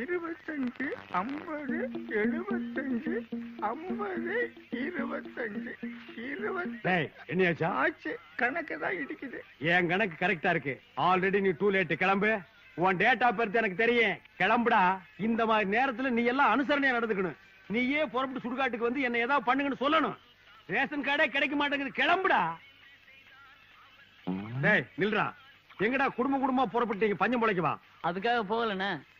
இருபத்தஞ்சு ஐம்பது எழுபத்தஞ்சு ஐம்பது இருபத்தஞ்சு இருபத்தி டேய் என்னையாச்சா? ஆச்சு. கணக்கு தான் இடிக்குது. என் கணக்கு கரெக்டா இருக்கு. ஆல்ரெடி நீ டூ லேட் கிளம்பு. உன் டேட்டா பெருத்து எனக்கு தெரியும். கிளம்புடா. இந்த மாதிரி நேரத்துல நீ எல்லாம் அனுசரணையா நடந்துக்கணும். நீயே புறப்பட்டு சுடுகாட்டுக்கு வந்து என்ன ஏதாவது பண்ணுங்கன்னு சொல்லணும். ரேஷன் கார்டே கிடைக்க மாட்டேங்குது. கிளம்புடா. டேய் நில்றா. எங்கடா குடும்ப குடும்பமா புறப்பட்டீங்க பஞ்சம் பிழைக்கவா அதுக்காக போகலண்ணே.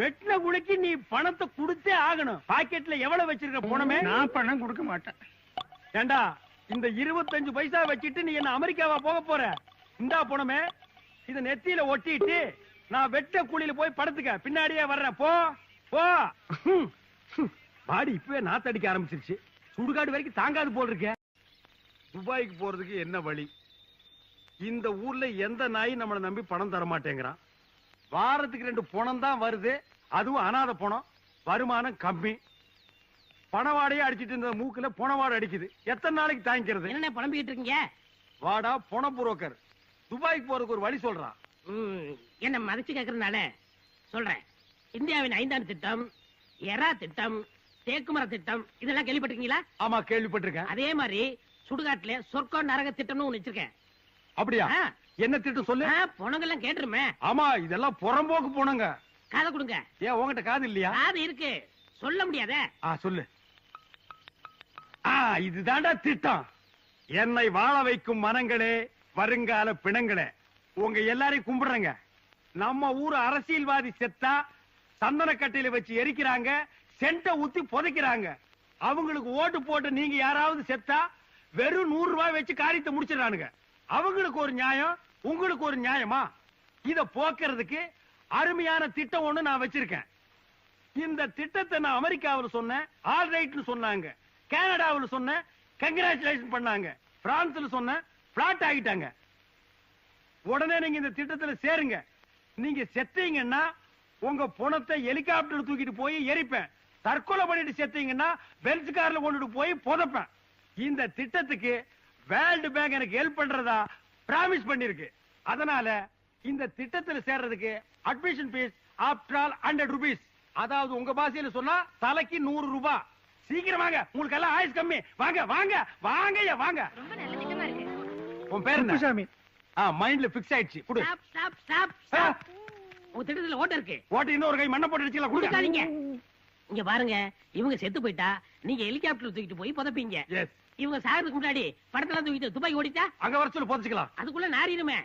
வெட்டின குழிக்கு நீ பணத்தை கொடுத்தே ஆகணும். பாக்கெட்ல எவ்வளவு வச்சிருக்க பணமே நான் பணம் கொடுக்க மாட்டேன். ஏண்டா இந்த இருபத்தஞ்சு பைசா வச்சிட்டு நீ என்ன அமெரிக்காவா போக போற? இந்தா போனமே. இத நெத்தியில ஒட்டிட்டு நான் வெட்ட கூலியில போய் படுத்துக்க. பின்னாடியே வர்றேன் போ போ. பாடி இப்பவே நாத்தடிக்க ஆரம்பிச்சிருச்சு. சுடுகாடு வரைக்கும் தாங்காது போல் இருக்க துபாய்க்கு போறதுக்கு என்ன வழி? இந்த ஊர்ல எந்த நாய் நம்மளை நம்பி பணம் தர மாட்டேங்கிறான் வாரத்துக்கு ரெண்டு பணம் தான் வருது. அதுவும் அனாதை பணம். வருமானம் கம்மி. பணவாடையே அடிச்சிட்டு இருந்த மூக்குல பணவாடை அடிக்குது. எத்தனை நாளைக்கு தாங்கிக்கிறது? என்ன புலம்பிக்கிட்டு இருக்கீங்க? வாடா பண புரோக்கர். துபாய்க்கு போறதுக்கு ஒரு வழி சொல்றான். என்ன மதிச்சு கேக்குறதுனால சொல்றேன். இந்தியாவின் ஐந்தாண்டு திட்டம் எரா திட்டம் தேக்குமர திட்டம் இதெல்லாம் கேள்விப்பட்டிருக்கீங்களா? ஆமா கேள்விப்பட்டிருக்கேன். அதே மாதிரி சுடுகாட்டுல சொர்க்கம் நரக திட்டம்னு ஒண்ணு வச்சிருக்கேன். அப்படியா. என்ன திட்டம் சொல்லு? ஆ, பொணங்கெல்லாம் கேட்டுருமே. ஆமா இதெல்லாம் புறம்போக்கு போனங்க காதை கொடுங்க. ஏன் உங்ககிட்ட காது இல்லையா? காது இருக்கு. சொல்ல முடியாதே? ஆ சொல்லு. ஆ இதுதான்டா திட்டம். என்னை வாழ வைக்கும் மனங்களே வருங்கால பிணங்களே. உங்க எல்லாரையும் கும்பிடுறேங்க. நம்ம ஊர் அரசியல்வாதி செத்தா சந்தன கட்டையில வச்சு எரிக்கிறாங்க சென்ட ஊத்தி புதைக்கிறாங்க. அவங்களுக்கு ஓட்டு போட்டு நீங்க யாராவது செத்தா வெறும் நூறு ரூபாய் வச்சு காரியத்தை முடிச்சிடறானுங்க. அவங்களுக்கு ஒரு நியாயம் உங்களுக்கு ஒரு நியாயமா? இத போக்குறதுக்கு அருமையான திட்டம் ஒண்ணு நான் வச்சிருக்கேன். இந்த திட்டத்தை நான் அமெரிக்காவுல சொன்னேன் ஆல் ரைட்னு சொன்னாங்க. கனடாவில் சொன்னேன் கங்கராச்சுலேஷன் பண்ணாங்க. பிரான்ஸ்ல சொன்னேன் பிளாட் ஆகிட்டாங்க. உடனே நீங்க இந்த திட்டத்துல சேருங்க. நீங்க செத்தீங்கன்னா உங்க பணத்தை ஹெலிகாப்டர் தூக்கிட்டு போய் எரிப்பேன். தற்கொலை பண்ணிட்டு செத்தீங்கன்னா பெல்ஸ் கார்ல கொண்டுட்டு போய் புதப்பேன். இந்த திட்டத்துக்கு வேர்ல்டு பேங்க் எனக்கு ஹெல்ப் பண்றதா பிராமிஸ் பண்ணிருக்கு. அதனால இந்த திட்டத்துல சேர்றதுக்கு admission fees after all hundred rupees அதாவது உங்க பாஷையில சொன்னா தலைக்கு நூறு ரூபாய் சீக்கிரம் வாங்க. உங்களுக்கு எல்லாம் ஆயுஸ் கம்மி. வாங்க வாங்க வாங்கய்யா வாங்க. இருக்கு. உன் பேர் என்ன? குப்புசாமி. ஆ மைண்ட்ல பிக்ஸ் ஆயிடுச்சு. குடு. ஸ்டாப் ஸ்டாப் ஸ்டாப் ஸ்டாப் உங்க திட்டத்துல ஓட்ட இருக்கு. ஓட்டு இன்னொரு கை மண்ணை போட்டு குடுங்க. கொடுக்காதீங்க. இங்க பாருங்க இவங்க செத்து போயிட்டா நீங்க ஹெலிகாப்டர் தூக்கிட்டு போய் புதைப்பீங்க. இவங்க சாகிறதுக்கு முன்னாடி படத்தெல்லாம் தூக்கிட்டு துபாய் ஓடிட்டா அங்க வர சொல்லி புதைச்சுக்கலாம். அதுக்குள்ள நாரிடுமே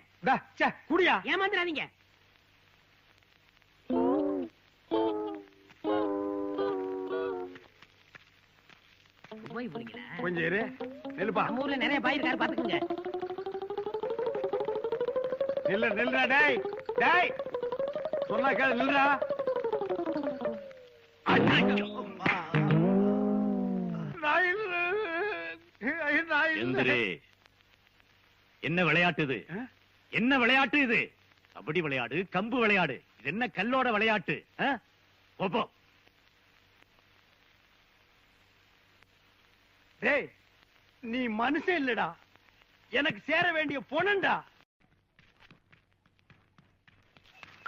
குடியா. ஏமாந்துடாதீங்க. கொஞ்சம் இரு. நெல்லுப்பா. நம்ம ஊர்ல நிறைய பாய் இருக்காரு பாத்துக்கோங்க. நில்லு நில்லுடா டேய். டேய். சொன்னா கேளு நில்லுடா. என்ன விளையாட்டு இது? என்ன விளையாட்டு இது? கபடி விளையாடு கம்பு விளையாடு. இது என்ன கல்லோட விளையாட்டு? ஆ? போ, போ. டேய் நீ மனுஷன் இல்லடா. எனக்கு சேர வேண்டிய பொணண்டா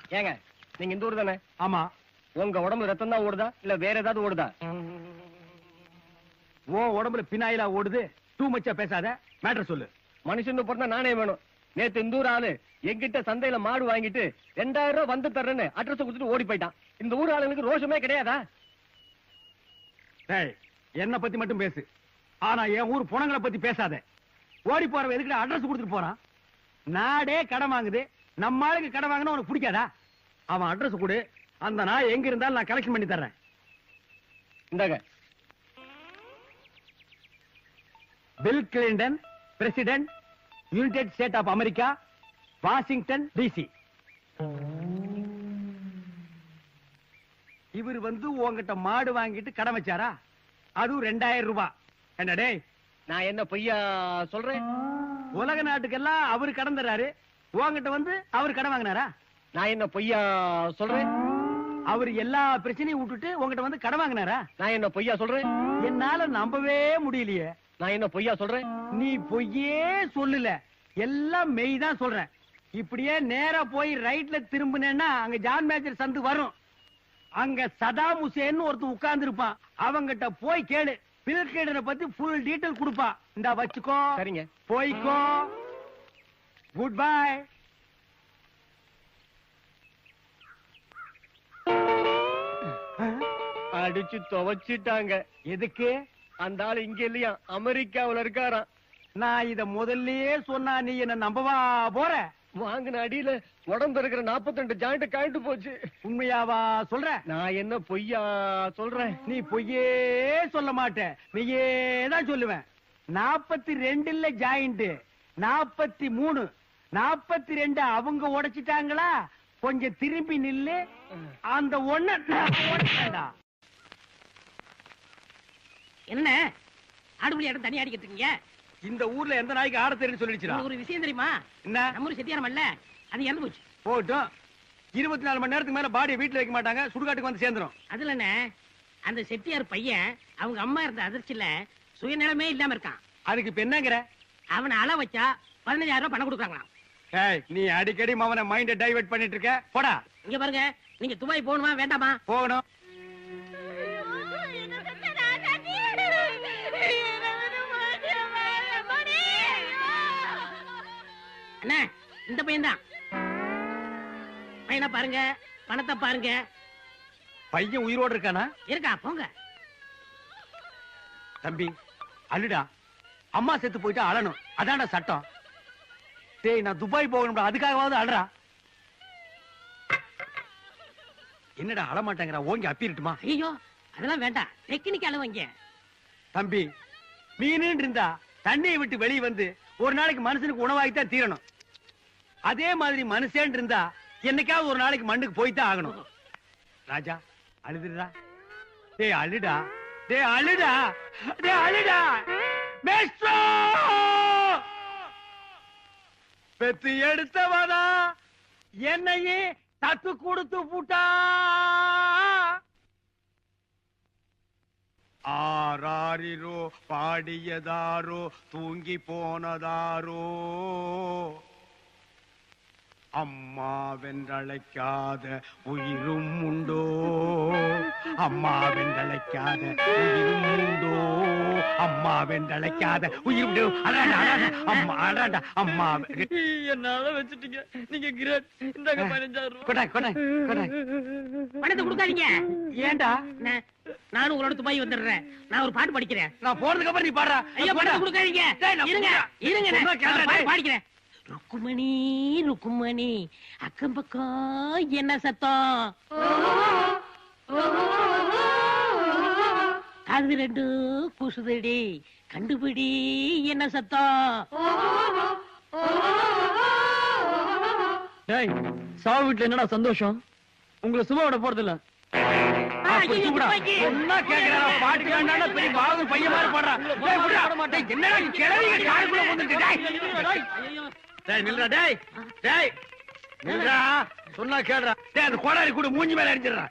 ஏங்க நீங்க இந்த ஊர் தானே? ஆமா. உங்க உடம்பு ரத்தம் தான் ஓடுதா? இல்ல வேற ஏதாவது ஓடுதா? ஓ உடம்புல பினாயிலா ஓடுது. டூ மச்சா பேசாத. மேட்டர் சொல்லு. மனுஷன் பிறந்தா நானே வேணும். நேத்து இந்த ஊர் ஆளு எங்கிட்ட சந்தையில மாடு வாங்கிட்டு ரெண்டாயிரம் ரூபாய் வந்து தர்றேன்னு அட்ரஸ் கொடுத்துட்டு ஓடி போயிட்டான். இந்த ஊர் ஆளுங்களுக்கு ரோஷமே கிடையாதா? டேய் என்ன பத்தி மட்டும் பேசு. ஆனா என் ஊர் புணங்களை பத்தி பேசாத. ஓடி போறவன் எதுக்கு அட்ரஸ் கொடுத்துட்டு போறான்? நாடே கடன் வாங்குது. நம்ம ஆளுக்கு கடன் வாங்கினா உனக்கு பிடிக்காதா? அவன் அட்ரஸ் கொடு. அந்த நாய் எங்க இருந்தாலும் நான் கலெக்ஷன் பண்ணி தர்றேன். இந்தாங்க. Bill Clinton president United State of America Washington DC இவர் வந்து உங்ககிட்ட மாடு வாங்கிட்டு கடன் வச்சாரா? அதுவும் ரெண்டாயிரம் ரூபாய் என்ன டேய் நான் என்ன பொய்யா சொல்றேன்? உலக நாட்டுக்கெல்லாம் அவரு கடன் தர்றாரு. உங்ககிட்ட வந்து அவர் கடன் வாங்கினாரா? நான் என்ன பொய்யா சொல்றேன்? அவர் எல்லா பிரச்சனையும் விட்டுட்டு உங்ககிட்ட வந்து கடன் வாங்கினாரா? நான் என்ன பொய்யா சொல்றேன்? என்னால நம்பவே முடியலையே. நான் என்ன பொய்யா சொல்றேன்? நீ பொய்யே சொல்லல. எல்லாம் மெய் தான் சொல்றேன். இப்படியே நேரா போய் ரைட்ல திரும்பினேன்னா அங்க ஜான் மேஜர் சந்து வரும். அங்க சதாம் ஹுசேன் ஒருத்தன் உட்கார்ந்து இருப்பான் அவங்கிட்ட போய் கேளு. பில்கேடனை பத்தி ஃபுல் டீடைல் கொடுப்பா இந்தா வச்சுக்கோ. சரிங்க. போய்க்கோ. குட் பை அடிச்சு துவைச்சிட்டாங்க. எதுக்கு? அந்த ஆளு இங்க இல்லையா? அமெரிக்காவுல இருக்காராம். நான் இத முதல்லயே சொன்னா நீ என்ன நம்பவா போற? வாங்கின அடியில உடம்பு இருக்கிற 42 ஜாயிண்ட் காயிட்டு போச்சு. உண்மையாவா சொல்ற? நான் என்ன பொய்யா சொல்றேன்? நீ பொய்யே சொல்ல மாட்ட. நீயே தான் சொல்லுவேன் நாற்பத்தி ரெண்டுல ஜாயிண்ட் நாற்பத்தி மூணு நாற்பத்தி ரெண்டு அவங்க உடைச்சிட்டாங்களா? கொஞ்சம் திரும்பி நில்லு. அந்த ஒண்ண நான் உடைச்சேன்டா என்ன? ஆடுபுலி இடம் தனியா அடிக்கிட்டு இருக்கீங்க? இந்த ஊர்ல எந்த நாய்க்கு ஆட தெரியும் சொல்லிடுச்சுடா. ஒரு விஷயம் தெரியுமா? என்ன? நம்ம செட்டியாரம் அல்ல அது இறந்து போச்சு. போட்டும் இருபத்தி நாலு மணி நேரத்துக்கு மேல பாடியை வீட்டுல வைக்க மாட்டாங்க சுடுகாட்டுக்கு வந்து சேர்ந்துரும். அதுல அந்த செட்டியார் பையன் அவங்க அம்மா இருந்த அதிர்ச்சியில சுயநலமே இல்லாம இருக்கான். அதுக்கு இப்ப என்னங்கிற? அவனை அள வச்சா பதினஞ்சாயிரம் ரூபாய் பணம் கொடுக்குறாங்களாம். ஏய் நீ அடிக்கடி மவனை மைண்ட டைவர்ட் பண்ணிட்டு இருக்க? போடா. இங்க பாருங்க நீங்க துபாய் போகணுமா வேண்டாமா? போகணும். அண்ணா இந்த பையன் தான் பையனை பாருங்க பணத்தை பாருங்க. பையன் உயிரோடு இருக்கானா? இருக்கா போங்க. தம்பி அழுடா. அம்மா செத்து போயிட்டா அழணும். அதான்டா சட்டம். டேய் நான் துபாய் போகணும்டா. அதுக்காகவாவது அழறா. என்னடா அழ மாட்டேங்கிறா? ஓங்கி அப்பிரட்டுமா ஐயோ அதெல்லாம் வேண்டாம். டெக்னிக் அளவங்க தம்பி மீன் இருந்தா தண்ணியை விட்டு வெளியே வந்து ஒரு நாளைக்கு மனுஷனுக்கு உணவாகித்தான் தீரணும். அதே மாதிரி மனுஷன் இருந்தா என்னைக்காவது ஒரு நாளைக்கு மண்ணுக்கு போய்தான் ஆகணும். ராஜா அழுதுடா டேய் அழுடா. டேய் அழுடா. டே அழுடா. மேஸ்ட்ரோ பெத்து எடுத்தவனா? என்னையே தத்து கொடுத்து பூட்டா? ஆராரிரோ பாடியதாரோ தூங்கி போனதாரோ. அம்மாவென்றழைக்காத உயிரும் உண்டோ? அம்மாவென்றழைக்காத உயிரும் உண்டோ? அம்மாவென்றழைக்காத உயிர் உண்டோ? அடாடா அடாடா அம்மா அடாடா அம்மா. என்னால வச்சுட்டீங்க. நீங்க கிரேட். இந்தாங்க பதினஞ்சாயிரம் கொடா கொடா கொடா. பணத்தை கொடுக்காதீங்க. ஏன்டா? அண்ணா, நானும் உங்களோட துபாய் வந்துடுறேன். நான் ஒரு பாட்டு படிக்கிறேன். நான் போறதுக்கு அப்புறம் நீ பாடுறா. ஐயா பணத்தை கொடுக்காதீங்க. இருங்க. இருங்க பாட்டு. பாடிக்கிறேன். ருக்குமணி ருக்குமணி. அக்கம் பக்கம் என்ன சத்தம்? அது ரெண்டு குசுதடி கண்டுபிடி என்ன சத்தம்? டேய் சாவு வீட்டுல என்னடா சந்தோஷம்? உங்களை சும்மா விட போறது இல்ல பாகூர் பையன் மாதிரி பாடுறா. டேய், விட்றா. டேய், என்னடா கிழவிங்க காருக்குள்ள வந்துட்டு, டேய். டேய், நில்லுடா, டேய். டேய், நில்லுடா. சொன்னா கேடுறா டேய், அந்த கோடாரி கூட மூஞ்சி மேல அடிச்சிடுறா.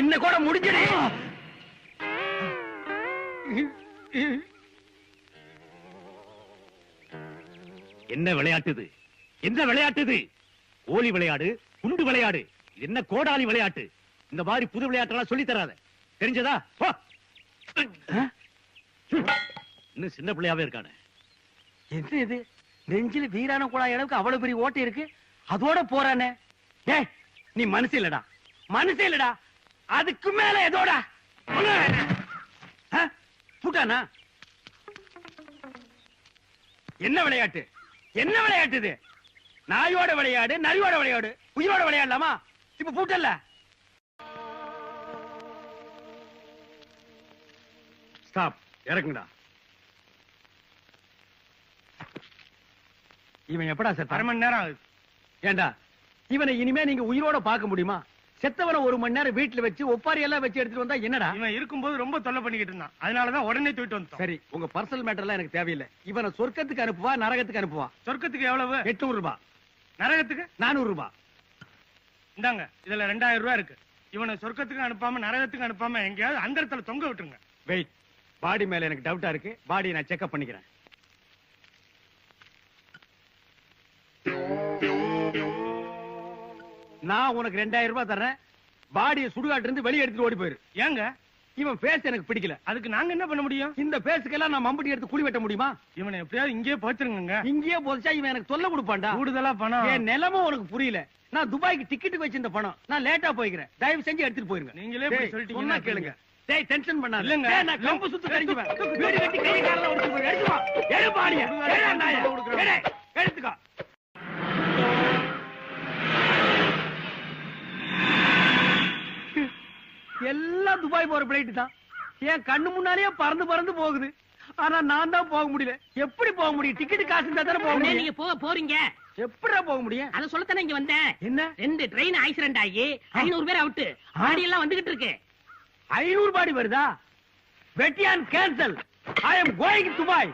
இன்ன கூட முடிஞ்சிடு என்ன விளையாட்டு என்ன விளையாட்டு இது கோலி விளையாடு குண்டு விளையாடு என்ன கோடாலி விளையாட்டு இந்த மாதிரி புது விளையாட்டெல்லாம் சொல்லி தராத தெரிஞ்சதா போ. இன்னும் சின்ன பிள்ளையாவே இருக்கானே. என்ன இது? நெஞ்சில வீரான குழாய் அளவுக்கு அவ்வளவு பெரிய ஓட்டை இருக்கு? அதோட போறானே. ஏ நீ மனசு இல்லடா. மனசு இல்லடா. அதுக்கு மேல எதோட? புட்டானா? என்ன விளையாட்டு? என்ன விளையாட்டு இது? நாயோட விளையாடு நரியோட விளையாடு. உயிரோட விளையாடலாமா? இப்ப பூட்டல்ல ஸ்டாப் இறக்குங்கடா. இவன் எப்படா சார் அரை மணி நேரம் ஆகுது. ஏண்டா? இவனை இனிமே நீங்க உயிரோட பார்க்க முடியுமா? செத்தவனை ஒரு மணி நேரம் வீட்டுல வச்சு ஒப்பாரி எல்லாம் வச்சு எடுத்துட்டு வந்தா என்னடா? இவன் இருக்கும்போது ரொம்ப தொல்லை பண்ணிக்கிட்டு இருந்தான். அதனாலதான் உடனே தூக்கிட்டு வந்தோம் சரி உங்க பர்சனல் மேட்டர் எல்லாம் எனக்கு தேவையில்லை. இவனை சொர்க்கத்துக்கு அனுப்புவா நரகத்துக்கு அனுப்புவா? சொர்க்கத்துக்கு எவ்வளவு? எட்நூறு ரூபாய் நரகத்துக்கு? நானூறு ரூபாய் இந்தாங்க இதுல ரெண்டாயிரம் ரூபாய் இருக்கு. இவனை சொர்க்கத்துக்கு அனுப்பாம நரகத்துக்கு அனுப்பாம எங்கேயாவது அந்த இடத்துல தொங்க விட்டுருங்க. வெயிட் பாடி மேல எனக்கு டவுட்டா இருக்கு. பாடியை நான் செக்அப் பண்ணிக்கிறேன். நான் உனக்கு ரெண்டாயிரம் ரூபாய் தர்றேன். பாடியை சுடுகாட்டு இருந்து வெளியே எடுத்துட்டு ஓடி போயிரு. ஏங்க? இவன் பேச எனக்கு பிடிக்கல. அதுக்கு நாங்க என்ன பண்ண முடியும்? இந்த பேசுக்கெல்லாம் நான் மம்பட்டி எடுத்து குழி வெட்ட முடியுமா? இவனை எப்படியாவது இங்கேயே போச்சிருங்க இங்கேயே போதச்சா இவன் எனக்கு தொல்லை கொடுப்பான்டா. கூடுதலா பணம். என் நிலைமை உனக்கு புரியல. நான் துபாய்க்கு டிக்கெட் வச்சிருந்த பணம். நான் லேட்டா போய்க்கிறேன். தயவு செஞ்சு எடுத்துட்டு போயிருங்க. நீங்களே சொல்லிட்டீங்கன்னா சொன்னா கேளுங்க. டேய் டென்ஷன் பண்ணாத. இல்லங்க. நான் கம்பு சுத்து தெரிஞ்சுவேன் வீடு கட்டி கை காலெல்லாம் ஒடிச்சு போய் எடுத்து வா எடு பாடிய எடு நாய எடு எடுத்துக்கோ. எல்லாம் துபாய் போற பிளைட் தான். என் கண்ணு முன்னாலேயே பறந்து பறந்து போகுது. ஆனா நான் தான் போக முடியல. எப்படி போக முடியும்? டிக்கெட் காசு இருந்தா தானே போக முடியும்? நீங்க போக போறீங்க. எப்படிடா போக முடியும்? அத சொல்லத்தானே இங்க வந்தேன். என்ன? ரெண்டு ட்ரெயின் ஆக்சிடென்ட் ஆகி ஐநூறு பேர் அவுட்டு ஆடி எல்லாம் வந்துகிட்டு இருக்கு. ஐநூறு பாடி வருதா? வெட்டியான் cancel I am going Dubai